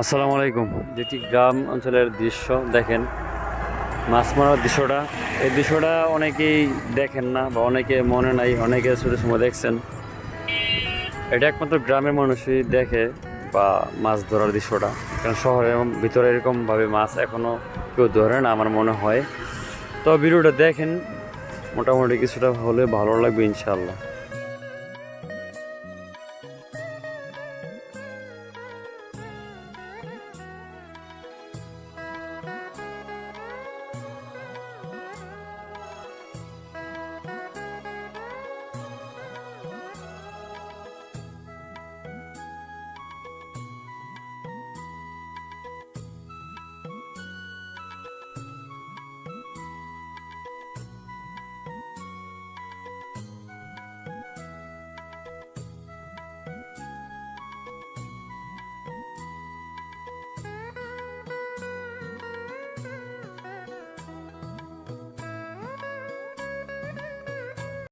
আসসালামু আলাইকুম। যেটি গ্রাম অঞ্চলের দৃশ্য, দেখেন। মাছ মারার দৃশ্যটা, এই দৃশ্যটা অনেকেই দেখেন না বা অনেকে মনে নাই, অনেকে ছোটো সময় দেখছেন। এটা একমাত্র গ্রামের মানুষই দেখে বা মাছ ধরার দৃশ্যটা। কারণ শহরের ভিতরে এরকমভাবে মাছ এখনও কেউ ধরে না, আমার মনে হয়। তো ভিডিওটা দেখেন, মোটামুটি কিছুটা হলে ভালো লাগবে ইনশাল্লাহ